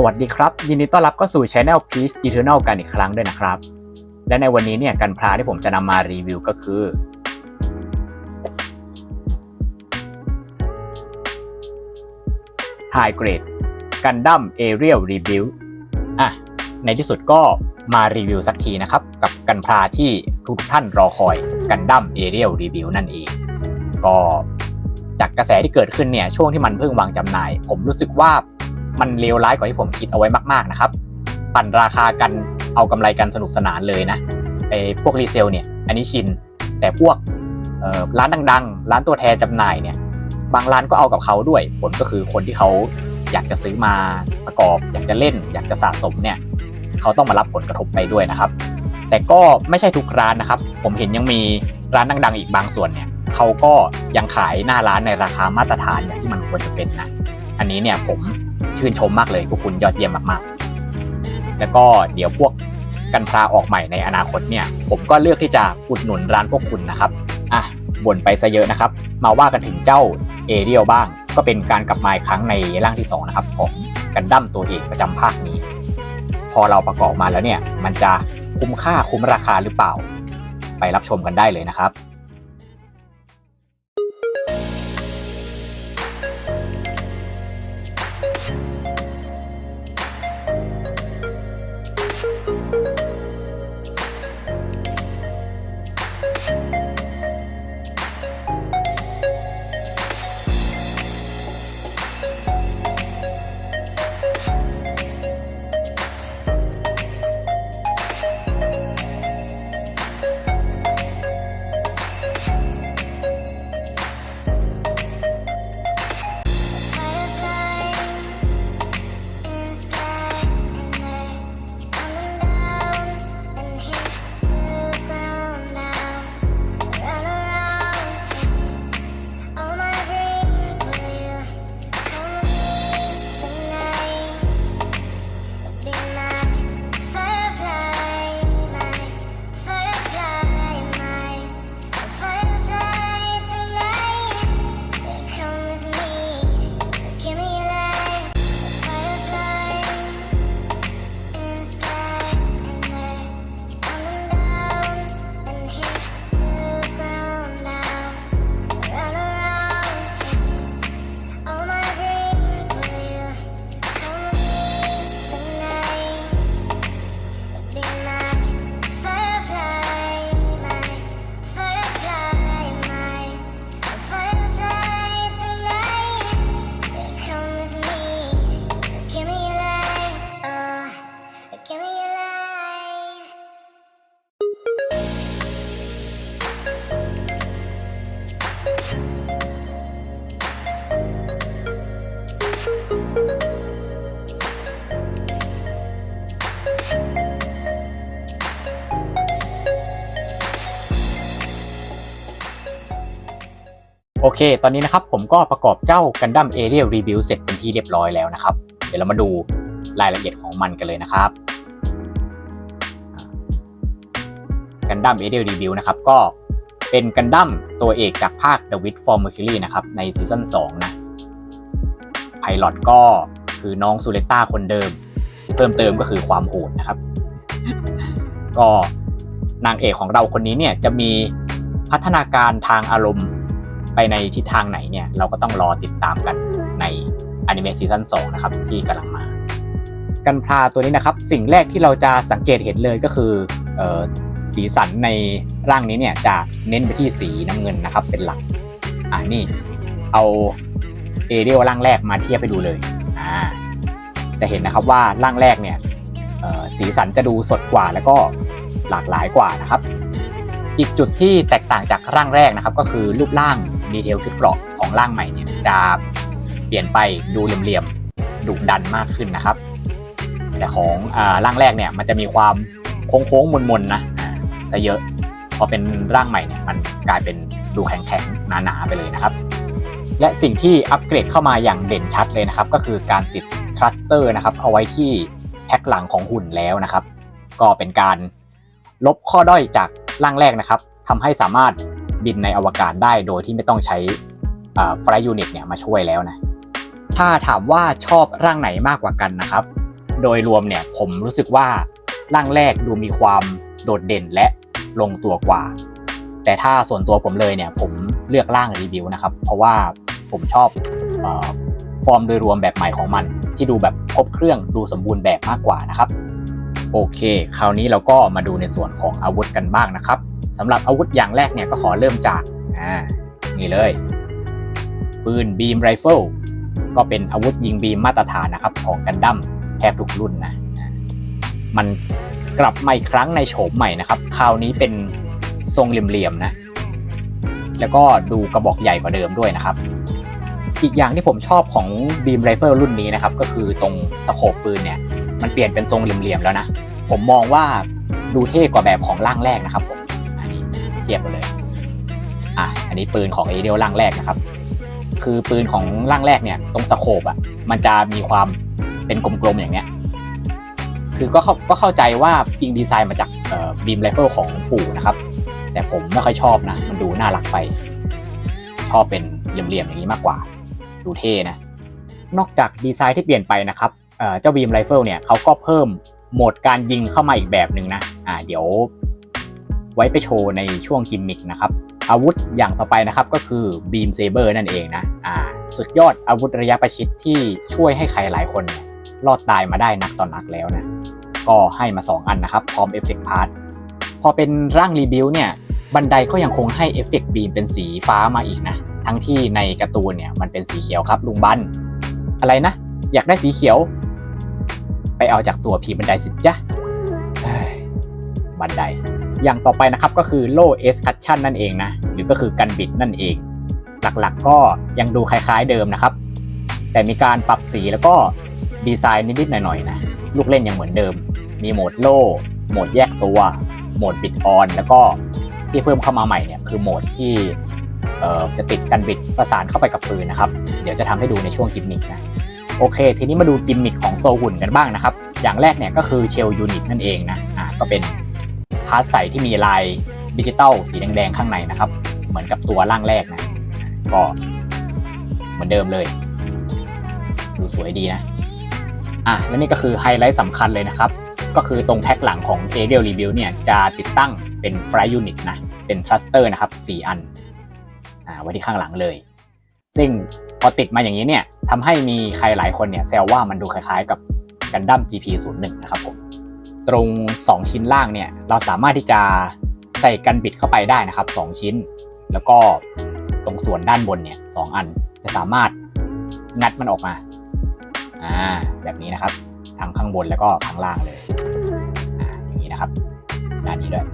สวัสดีครับ ยินดีต้อนรับเข้าสู่ Channel Peace Eternal กันอีกครั้งด้วยนะครับ และในวันนี้เนี่ยกันพลาที่ผมจะนำมารีวิวก็คือ High Grade Gundam Aerial Rebuild อะ ในที่สุดก็มารีวิวสักทีนะครับ กับกันพลาที่ทุกท่านรอคอย Gundam Aerial Rebuild นั่นเอง ก็จากกระแสที่เกิดขึ้นเนี่ยช่วงที่มันเพิ่งวางจำหน่าย ผมรู้สึกว่า มันเลวร้ายกว่าที่ผมคิดเอาไว้มากๆนะครับ ปั่นราคากันเอากำไรกันสนุกสนานเลยนะไอ้พวกรีเซลเนี่ยอันนี้ชิน แต่พวกร้านดังๆ ร้านตัวแทนจำหน่ายเนี่ยบางร้านก็เอากับเขาด้วย ผลก็คือคนที่เขาอยากจะซื้อมาประกอบ อยากจะเล่น อยากจะสะสมเนี่ยเขาต้องมารับผลกระทบไปด้วยนะครับ แต่ก็ไม่ใช่ทุกร้านนะครับ ผมเห็นยังมีร้านดังๆ อีกบางส่วนเนี่ยเขาก็ยังขายหน้าร้านในราคามาตรฐานอย่างที่มันควรจะเป็นนะอันนี้เนี่ยผม ชื่นชมมากเลยพวกคุณยอดเยี่ยมมากๆ แล้วก็เดี๋ยวพวกกันพลาออกใหม่ในอนาคตเนี่ย ผมก็เลือกที่จะอุดหนุนร้านพวกคุณนะครับอะบ่นไปซะเยอะนะครับ มาว่ากันถึงเจ้าเอเรียลบ้าง ก็เป็นการกลับมาอีกครั้งในร่างที่2นะครับของกันดั้มตัวเอกประจำภาคนี้ พอเราประกอบมาแล้วเนี่ย มันจะคุ้มค่าคุ้มราคาหรือเปล่า ไปรับชมกันได้เลยนะครับ อเค ตอนนี้นะครับผมก็ประกอบเจ้า Gundam Aerial Rebuild เสร็จเป็นที่เรียบร้อยแล้วนะครับ เดี๋ยวเรามาดูรายละเอียดของมันกันเลยนะครับ Gundam Aerial Rebuild นะครับก็เป็น Gundam ตัวเอกจากภาค The Wit for Mercury นะครับในซีซั่น2นะไพลอตก็คือน้องซูเลต้าคนเดิม เพิ่มเติมก็คือความโหดนะครับ ก็นางเอกของเราคนนี้เนี่ยจะมีพัฒนาการทางอารมณ์ ไปในทิศทางไหนเนี่ยเราก็ต้องรอติดตามกันในอนิเมะซีซั่น2นะครับที่กำลังมา กันพลาตัวนี้นะครับ สิ่งแรกที่เราจะสังเกตเห็นเลยก็คือออสีสันในร่างนี้เนี่ยจะเน้นไปที่สีน้ำเงินนะครับเป็นหลักอ่านี่เอาเอเรียลร่างแรกมาเทียบไปดูเลยอ่าจะเห็นนะครับว่าร่างแรกเนี่ยสีสันจะดูสดกว่าแล้วก็หลากหลายกว่านะครับ อีกจุดที่แตกต่างจากร่างแรกนะครับ ก็คือรูปร่างดีเทลชุดเกราะของร่างใหม่เนี่ยจะเปลี่ยนไปดูเหลี่ยมๆดุดันมากขึ้นนะครับ แต่ของอาร่างแรกเนี่ยมันจะมีความโค้งๆมนๆนะซะเยอะพอเป็นร่างใหม่เนี่ยมันกลายเป็นดูแข็งๆหนาๆไปเลยนะครับ และสิ่งที่อัปเกรดเข้ามาอย่างเด่นชัดเลยนะครับ ก็คือการติดทรัสเตอร์นะครับเอาไว้ที่แพ็คหลังของหุ่นแล้วนะครับ ก็เป็นการลบข้อด้อยจาก ร่างแรกนะครับทำให้สามารถบินในอวกาศได้โดยที่ไม่ต้องใช้ไฟยูนิตเนี่ยมาช่วยแล้วนะถ้าถามว่าชอบร่างไหนมากกว่ากันนะครับ โดยรวมเนี่ยผมรู้สึกว่าร่างแรกดูมีความโดดเด่นและลงตัวกว่า แต่ถ้าส่วนตัวผมเลยเนี่ยผมเลือกร่างรีวิวนะครับ เพราะว่าผมชอบอฟอร์มโดยรวมแบบใหม่ของมัน ที่ดูแบบครบเครื่องดูสมบูรณ์แบบมากกว่านะครับ โอเค คราวนี้เราก็มาดูในส่วนของอาวุธกันบ้างนะครับสำหรับอาวุธอย่างแรกเนี่ยก็ขอเริ่มจากอ่านี่เลย ปืนบีมไรเฟิลก็เป็นอาวุธยิงบีมมาตรฐานนะครับของกันดั้มแทบทุกรุ่นนะมันกลับมาอีกครั้งในโฉมใหม่นะครับ คราวนี้เป็นทรงเหลี่ยมๆนะ แล้วก็ดูกระบอกใหญ่กว่าเดิมด้วยนะครับ อีกอย่างที่ผมชอบของบีมไรเฟิลรุ่นนี้นะครับ ก็คือตรงสโคปปืนเนี่ย มันเปลี่ยนเป็นทรงเหลี่ยมๆแล้วนะ ผมมองว่าดูเท่กว่าแบบของร่างแรกนะครับผม อันนี้เทียบกันเลย อะ อันนี้ปืนของเอเดียลร่างแรกนะครับ คือปืนของร่างแรกเนี่ยตรงสโคปอะ มันจะมีความเป็นกลมๆอย่างเนี้ย คือก็เข้าก็เข้าใจว่าอิงดีไซน์มาจากบีมไรเฟิลของปู่นะครับ แต่ผมไม่ค่อยชอบนะ มันดูน่ารักไป ชอบเป็นเหลี่ยมๆอย่างนี้มากกว่า ดูเท่นะ นอกจากดีไซน์ที่เปลี่ยนไปนะครับ เจ้าบีมไรเฟิลเนี่ยเขาก็เพิ่มโหมดการยิงเข้ามาอีกแบบหนึ่งนะอ่าเดี๋ยวไว้ไปโชว์ในช่วงกิมมิกนะครับ อาวุธอย่างต่อไปนะครับก็คือบีมเซเบอร์นั่นเองนะอ่าสุดยอดอาวุธระยะประชิดที่ช่วยให้ใครหลายคนรอดตายมาได้นักต่อนนักแล้วนะ ก็ให้มา 2 อันนะครับ พร้อมเอฟเฟกต์พาร์ทพอเป็นร่างรีบิวเนี่ยบันไดก็ยังคงให้เอฟเฟกต์บีมเป็นสีฟ้ามาอีกนะ ทั้งที่ในการ์ตูนเนี่ยมันเป็นสีเขียวครับลุงบันอะไรนะ อยากได้สีเขียว ไปเอาจากตัวพีบันไดสิจ๊ะบันได อย่างต่อไปนะครับก็คือโล่เอสคัตชันนั่นเองนะ หรือก็คือกันบิดนั่นเอง หลักๆก็ยังดูคล้ายๆเดิมนะครับ แต่มีการปรับสีแล้วก็ดีไซน์นิดๆหน่อยๆนะลูกเล่นยังเหมือนเดิม มีโหมดโล่ โหมดแยกตัว โหมดบิดออน แล้วก็ที่เพิ่มเข้ามาใหม่เนี่ยคือโหมดที่จะติดกันบิดประสานเข้าไปกับปืนนะครับ เดี๋ยวจะทำให้ดูในช่วงกิมมิกนะ โอเค ทีนี้มาดูกิมมิคของตัวหุ่นกันบ้างนะครับ อย่างแรกเนี่ยก็คือเชลยูนิตนั่นเองนะอ่าก็เป็นพาร์ทใสที่มีลายดิจิตอลสีแดงๆข้างในนะครับ เหมือนกับตัวร่างแรกนะก็เหมือนเดิมเลย ดูสวยดีนะอะและนี่ก็คือไฮไลท์สำคัญเลยนะครับ ก็คือตรงแพ็คหลังของ a r i a l Review เนี่ยจะติดตั้งเป็น Fly Unit นะ เป็น Thruster นะครับ 4 อันอ่าไว้ที่ข้างหลังเลย ซึ่ง พอติดมาอย่างนี้เนี่ยทำให้มีใครหลายคนเนี่ยแซวว่ามันดูคล้ายๆกับกันดั้ม GP01 นะครับผมตรง 2 ชิ้นล่างเนี่ยเราสามารถที่จะใส่กันบิดเข้าไปได้นะครับ 2 ชิ้น แล้วก็ตรงส่วนด้านบนเนี่ยสอันจะสามารถงัดมันออกมาอ่าแบบนี้นะครับทั้งข้างบนแล้วก็ข้างล่างเลยอ่าอย่างนี้นะครับด้านนี้ด้วย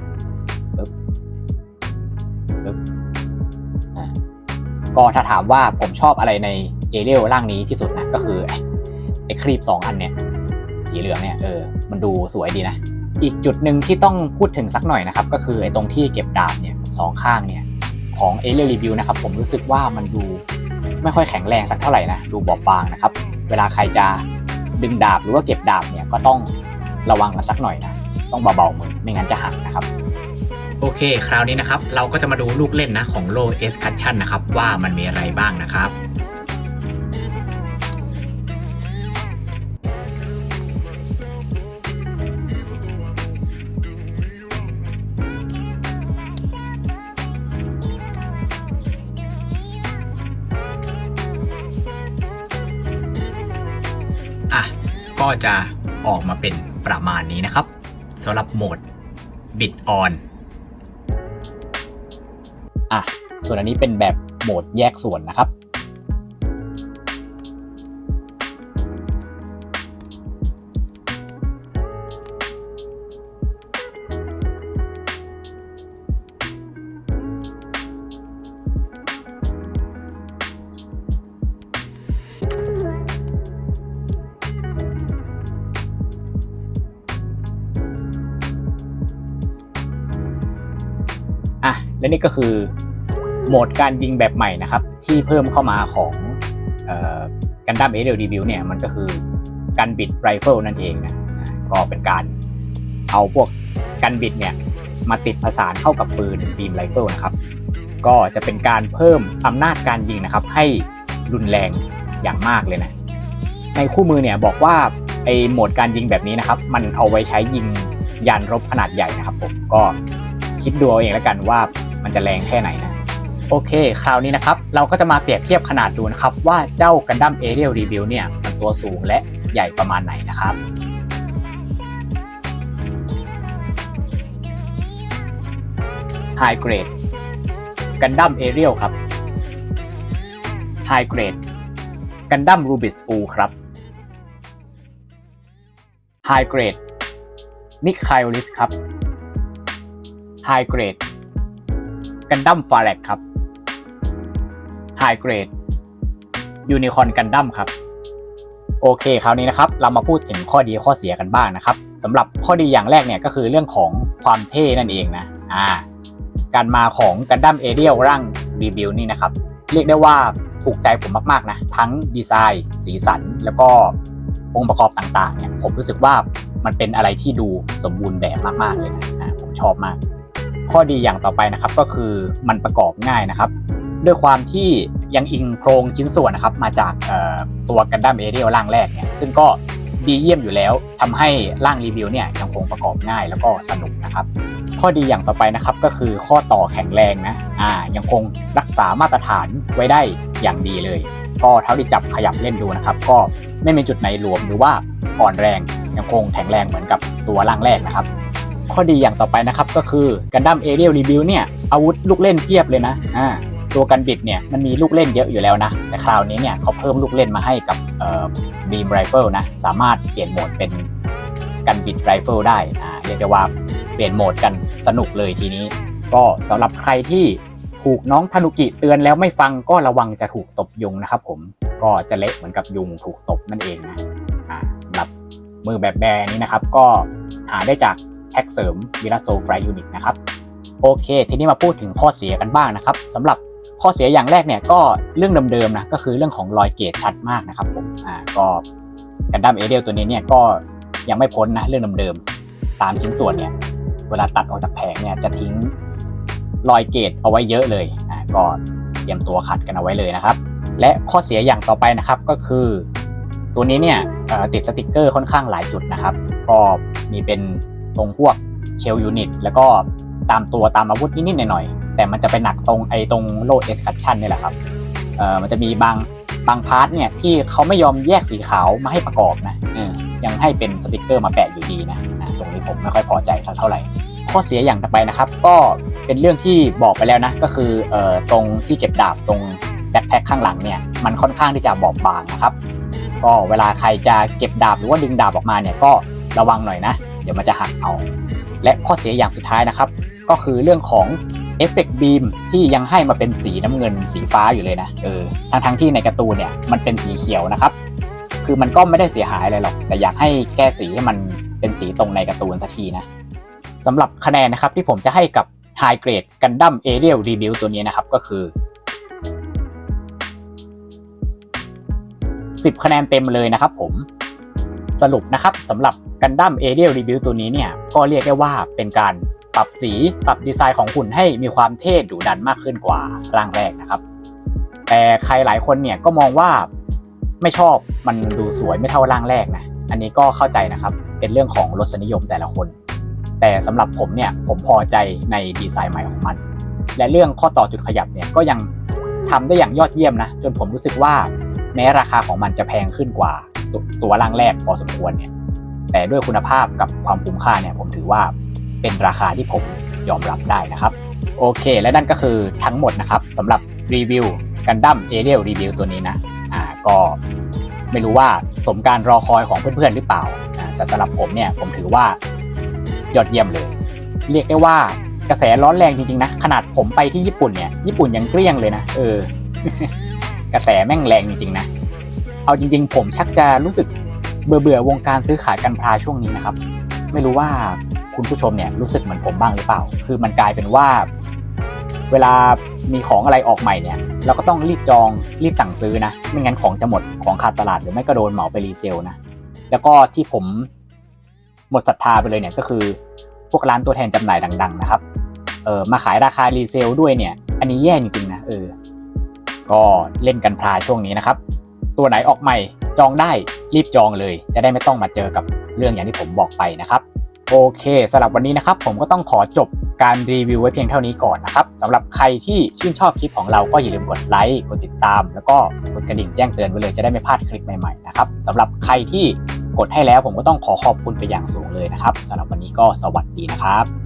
ก็ถ้าถามว่าผมชอบอะไรในเอเรียลร่างนี้ที่สุดนะก็คือไอ้ครีบสองอันเนี่ยสีเหลืองเนี่ยเออมันดูสวยดีนะ อีกจุดหนึ่งที่ต้องพูดถึงสักหน่อยนะครับ ก็คือไอ้ตรงที่เก็บดาบเนี่ยสองข้างเนี่ยของเอเรียลรีวิวนะครับผมรู้สึกว่ามันดูไม่ค่อยแข็งแรงสักเท่าไหร่นะดูบอบบางนะครับ เวลาใครจะดึงดาบหรือว่าเก็บดาบเนี่ยก็ต้องระวังกันสักหน่อยนะ ต้องเบาๆมือไม่งั้นจะหักนะครับ โอเค คราวนี้นะครับ เราก็จะมาดูลูกเล่นนะของโลเอสคัชชันนะครับ ว่ามันมีอะไรบ้างนะครับอะก็จะออกมาเป็นประมาณนี้นะครับสำหรับโหมดบิดออน อะส่วนอันนี้เป็นแบบโหมดแยกส่วนนะครับ และนี่ก็คือโหมดการยิงแบบใหม่นะครับ ที่เพิ่มเข้ามาของกันดั้มเอเดลดีบิวเนี่ยมันก็คือกันบิดไรเฟิลนั่นเองนะอะก็เป็นการเอาพวกกันบิดเนี่ยมาติดผสานเข้ากับปืนบีมไรเฟิลนะครับ ก็จะเป็นการเพิ่มอำนาจการยิงนะครับ ให้รุนแรงอย่างมากเลยนะ ในคู่มือเนี่ยบอกว่าไอโหมดการยิงแบบนี้นะครับ มันเอาไว้ใช้ยิงยานรบขนาดใหญ่นะครับผมก็คิดดูเอาเองแล้วกันว่า มันจะแรงแค่ไหนนะโอเค คราวนี้นะครับ เราก็จะมาเปรียบเทียบขนาดดูนะครับ ว่าเจ้ากันดั้มเอเรียลรีวิวเนี่ยมันตัวสูงและใหญ่ประมาณไหนนะครับ High Grade กันดั้มเอเรียลครับ High Grade กันดั้มรูบิสปูครับ High Grade มิคไคลิสครับ High Grade กั นดั้มฟาแรกครับ High Grade ยูนิคอนกันดั้มครับ โอเคคราวนี้นะครับ เรามาพูดถึงข้อดีข้อเสียกันบ้างนะครับสำหรับข้อดีอย่างแรกเนี่ยก็คือเรื่องของความเท่นั่นเองนะอ่าการมาของกันดั้มเอเรียลร่างรีบิวนี่นะครับ เรียกได้ว่าถูกใจผมมากๆนะ ทั้งดีไซน์ สีสัน แล้วก็องค์ประกอบต่างๆเนี่ยผมรู้สึกว่ามันเป็นอะไรที่ดูสมบูรณ์แบบมากๆเลยนะผมชอบมาก ข้อดีอย่างต่อไปนะครับก็คือมันประกอบง่ายนะครับ ด้วยความที่ยังอิงโครงชิ้นส่วนนะครับมาจากตัวกันดั้มเอเรียลร่างแรกเนี่ยซึ่งก็ดีเยี่ยมอยู่แล้วทำให้ร่างรีวิวเนี่ยยังคงประกอบง่ายแล้วก็สนุกนะครับข้อดีอย่างต่อไปนะครับก็คือข้อต่อแข็งแรงนะอ่ายังคงรักษามาตรฐานไว้ได้อย่างดีเลย ก็เท่าที่จับขยับเล่นดูนะครับ ก็ไม่มีจุดไหนหลวมหรือว่าอ่อนแรงยังคงแข็งแรงเหมือนกับตัวร่างแรกนะครับ ข้อดีอย่างต่อไปนะครับก็คือกันดั้มเอเรียลรีวิวเนี่ยอาวุธลูกเล่นเพียบเลยนะอ่าตัวกันบิดเนี่ยมันมีลูกเล่นเยอะอยู่แล้วนะ แต่คราวนี้เนี่ยเขาเพิ่มลูกเล่นมาให้กับเอ่อบีมไรเฟิลนะสามารถเปลี่ยนโหมดเป็นกันบิดไรเฟิลได้อ่าเรียกได้ว่าเปลี่ยนโหมดกันสนุกเลยทีนี้ ก็สำหรับใครที่ถูกน้องทานุกิเตือนแล้วไม่ฟังก็ระวังจะถูกตบยุงนะครับผมก็จะเละเหมือนกับยุงถูกตบนั่นเองนะอ่าสำหรับมือแบบแบนี้นะครับ ก็หาได้จาก แพ็กเสริมวิลาโซฟรายยูนิตนะครับโอเค ทีนี้มาพูดถึงข้อเสียกันบ้างนะครับสำหรับข้อเสียอย่างแรกเนี่ยก็เรื่องเดิมๆนะก็คือเรื่องของรอยเกตชัดมากนะครับผมอ่าก็กันดั้มเอเดียลตัวนี้เนี่ยก็ยังไม่พ้นนะเรื่องเดิมๆตามชิ้นส่วนเนี่ยเวลาตัดออกจากแผงเนี่ยจะทิ้งรอยเกตเอาไว้เยอะเลยอ่าก็เตรียมตัวขัดกันเอาไว้เลยนะครับ และข้อเสียอย่างต่อไปนะครับก็คือ ตัวนี้เนี่ยติดสติกเกอร์ค่อนข้างหลายจุดนะครับก็มีเป็น ตรงพวกเชลยูนิตแล้วก็ตามตัวตามอาวุธนิดๆหน่อยๆแต่มันจะไปหนักตรงไอ้ตรงโลดเอสคัชชันนี่แหละครับเออมันจะมีบางบางพาร์ทเนี่ยที่เขาไม่ยอมแยกสีขาวมาให้ประกอบนะออยังให้เป็นสติกเกอร์มาแปะอยู่ดีนะตรงนี้ผมไม่ค่อยพอใจสักเท่าไหร่ ข้อเสียอย่างต่อไปนะครับ ก็เป็นเรื่องที่บอกไปแล้วนะ ก็คือเอ่อตรงที่เก็บดาบตรงแบ็คแพ็คข้างหลังเนี่ยมันค่อนข้างที่จะบอบบางนะครับ ก็เวลาใครจะเก็บดาบหรือว่าดึงดาบออกมาเนี่ยก็ระวังหน่อยนะ เดี๋ยวมันจะหักเอา และข้อเสียอย่างสุดท้ายนะครับ ก็คือเรื่องของเอฟเฟกต์บีมที่ยังให้มาเป็นสีน้ำเงินสีฟ้าอยู่เลยนะเออทั้งทั้งๆที่ในการ์ตูนเนี่ยมันเป็นสีเขียวนะครับ คือมันก็ไม่ได้เสียหายอะไรหรอก แต่อยากให้แก้สีให้มันเป็นสีตรงในการ์ตูนสักทีนะสำหรับคะแนนนะครับที่ผมจะให้กับ High Grade Gundam Aerial Rebuild ตัวนี้นะครับก็คือ 10 คะแนนเต็มเลยนะครับผม สรุปนะครับสำหรับ Gundam Aerial Rebuild ตัวนี้เนี่ยก็เรียกได้ว่าเป็นการปรับสีปรับดีไซน์ของหุ่นให้มีความเท่ดุดันมากขึ้นกว่าร่างแรกนะครับ แต่ใครหลายคนเนี่ยก็มองว่าไม่ชอบมันดูสวยไม่เท่าร่างแรกนะอันนี้ก็เข้าใจนะครับเป็นเรื่องของรสนิยมแต่ละคน แต่สำหรับผมเนี่ยผมพอใจในดีไซน์ใหม่ของมัน และเรื่องข้อต่อจุดขยับเนี่ยก็ยังทำได้อย่างยอดเยี่ยมนะจนผมรู้สึกว่าแม้ราคาของมันจะแพงขึ้นกว่า ต,ตัวร่างแรกพอสมควรเนี่ยแต่ด้วยคุณภาพกับความคุ้มค่าเนี่ยผมถือว่าเป็นราคาที่ผมยอมรับได้นะครับ โอเค และนั่นก็คือทั้งหมดนะครับสำหรับรีวิวกันดั้มเอเรียลรีวิวตัวนี้นะอ่าก็ไม่รู้ว่าสมการรอคอยของเพื่อนๆหรือเปล่าอ่าแต่สำหรับผมเนี่ยผมถือว่ายอดเยี่ยมเลย เรียกได้ว่ากระแสร้อนแรงจริงๆนะ ขนาดผมไปที่ญี่ปุ่นเนี่ยญี่ปุ่นยังเกลี้ยงเลยนะเออกระแสแม่งแรงจริงๆนะ เอาจริง ๆ ผมชักจะรู้สึกเบื่อเบื่อวงการซื้อขายกันพลาช่วงนี้นะครับ ไม่รู้ว่าคุณผู้ชมเนี่ยรู้สึกเหมือนผมบ้างหรือเปล่า คือมันกลายเป็นว่า เวลามีของอะไรออกใหม่เนี่ย เราก็ต้องรีบจองรีบสั่งซื้อนะ ไม่งั้นของจะหมดของขาดตลาดหรือไม่ก็โดนเหมาไปรีเซลนะ แล้วก็ที่ผมหมดศรัทธาไปเลยเนี่ยก็คือพวกร้านตัวแทนจำหน่ายดัง ๆ นะครับ เออมาขายราคารีเซลด้วยเนี่ย อันนี้แย่จริงๆนะเออ ก็เล่นกันพลาช่วงนี้นะครับ ตัวไหนออกใหม่จองได้รีบจองเลย จะได้ไม่ต้องมาเจอกับเรื่องอย่างที่ผมบอกไปนะครับ โอเคสำหรับวันนี้นะครับ ผมก็ต้องขอจบการรีวิวไว้เพียงเท่านี้ก่อนนะครับสำหรับใครที่ชื่นชอบคลิปของเราก็อย่าลืมกดไลค์กดติดตาม แล้วก็กดกระดิ่งแจ้งเตือนไว้เลยจะได้ไม่พลาดคลิปใหม่ๆนะครับสำหรับใครที่กดให้แล้วผมก็ต้องขอขอบคุณไปอย่างสูงเลยนะครับสำหรับวันนี้ก็สวัสดีนะครับ